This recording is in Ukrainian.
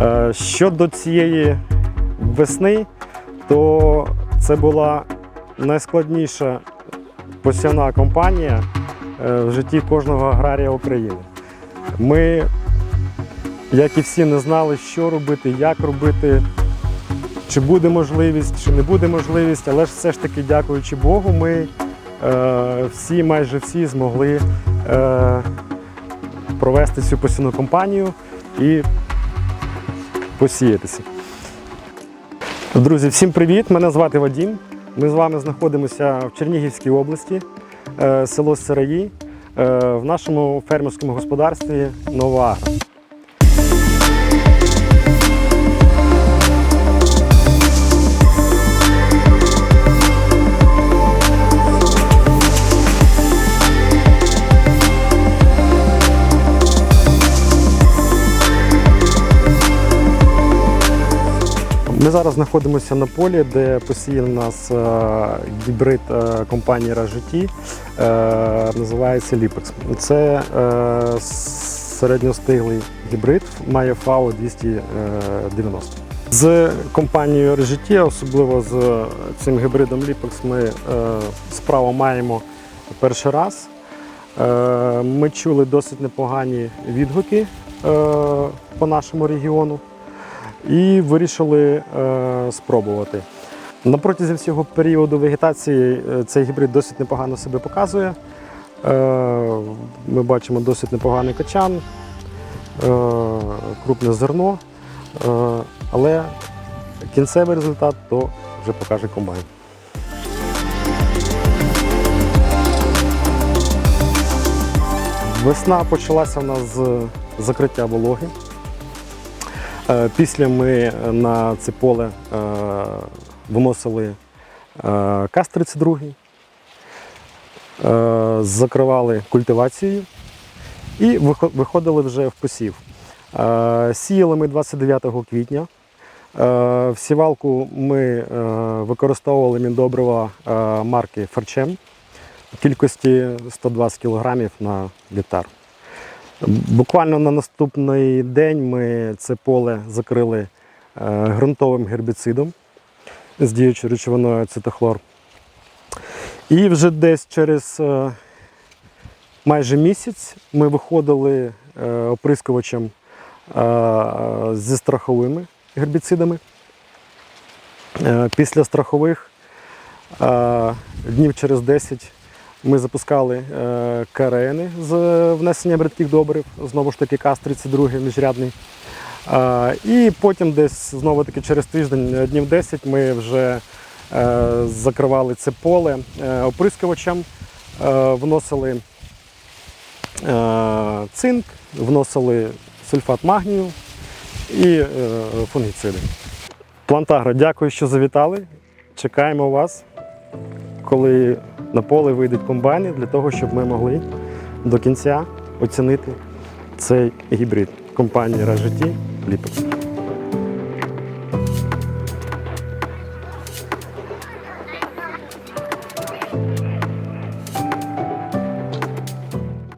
Е, Щодо цієї весни, то це була найскладніша посівна кампанія е, в житті кожного аграрія України. Ми, як і всі, не знали, що робити, як робити, чи буде можливість, чи не буде можливість, але ж все ж таки, дякуючи Богу, ми е, всі, майже всі змогли провести цю посівну кампанію і посіятися. Друзі, всім привіт! Мене звати Вадім. Ми з вами знаходимося в Чернігівській області, е, село Сираї, е, в нашому фермерському господарстві Нова Агро. Ми зараз знаходимося на полі, де посіяний у нас е, гібрид е, компанії Ражиті, е, називається Ліпекс. Це середньостиглий гібрид, має ФАО 290. З компанією Режиті, особливо з цим гібридом Ліпекс, ми справу маємо перший раз. Ми чули досить непогані відгуки по нашому регіону і вирішили е, спробувати. На протязі всього періоду вегетації е, цей гібрид досить непогано себе показує. Е, ми бачимо досить непоганий качан, крупне зерно, але кінцевий результат то вже покаже комбайн. Весна почалася у нас з закриття вологи. Е, Після ми на це поле е, вносили е, КАС-32, е, закривали культивацією і виходили вже в посів. Е, Сіяли ми 29 квітня. Е, В сівалку ми е, використовували міндобрива е, марки Ферчем в кількості 120 кг на гектар. Буквально на наступний день ми це поле закрили е, ґрунтовим гербіцидом з діючою речовиною цитохлор. І вже десь через е, майже місяць ми виходили е, оприскувачем зі страховими гербіцидами. Після страхових днів через 10 ми запускали е, КРНи з внесенням рідких добрив, знову ж таки КАС-32 міжрядний. Е, І потім десь знову таки через тиждень, е, днів 10, ми вже е, закривали це поле е, оприскувачем, е, вносили е, цинк, вносили сульфат магнію і е, фунгіциди. Плантагро, дякую, що завітали. Чекаємо вас, коли на поле вийдуть комбайни, для того, щоб ми могли до кінця оцінити цей гібрид компанії Ражиті Ліпекс.